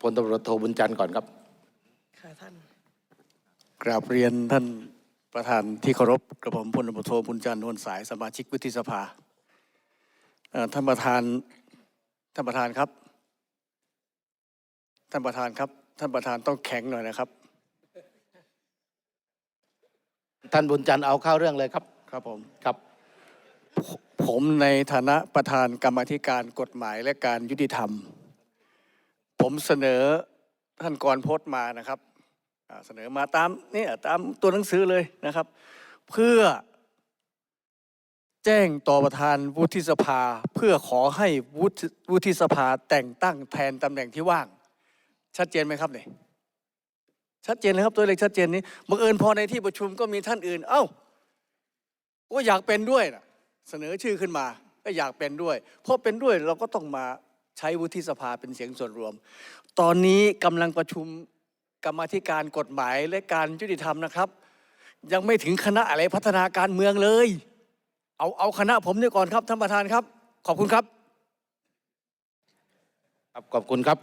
พลตำรวจโทบุญจันทร์ก่อนครับค่ะท่านกราบเรียนท่านประธานที่เคารพกระผมพลตำรวจโทบุญจันทร์นวลสายสมาชิกวุฒิสภาเอ่อท่านประธานท่านประธานครับ ท่านประธานครับ ท่านประธานต้องแข็งหน่อยนะครับ ท่านบุญจันทร์เอาเข้าเรื่องเลยครับ ครับผมครับ ผมในฐานะประธานกรรมาธิการกฎหมายและการยุติธรรม ผมเสนอท่านกรพจน์มานะครับเสนอมาตามนี่ตามตัวหนังสือเลยนะครับ เพื่อแจ้งต่อประธานวุฒิสภา เพื่อขอให้วุฒิวุฒิสภาแต่งตั้งแทนตำแหน่งที่ว่าง ชัดเจนไหมครับเนี่ยชัดเจนเลยครับตัวเลขชัดเจนนี้บังเอิญพอในที่ประชุมก็มีท่านอื่น เอ้าก็อยากเป็นด้วยนะเสนอชื่อขึ้นมาก็อยากเป็นด้วย เพราะเป็นด้วยเราก็ต้องมา ใช้วุฒิสภาเป็นเสียงส่วนรวม ตอนนี้กำลังประชุมกรรมธิการกฎหมายและการยุติธรรมนะครับ ยังไม่ถึงคณะอะไรพัฒนาการเมืองเลย เอาเอาคณะผมนี่ก่อนครับท่านประธานครับ ขอบคุณครับ ครับขอบคุณครับ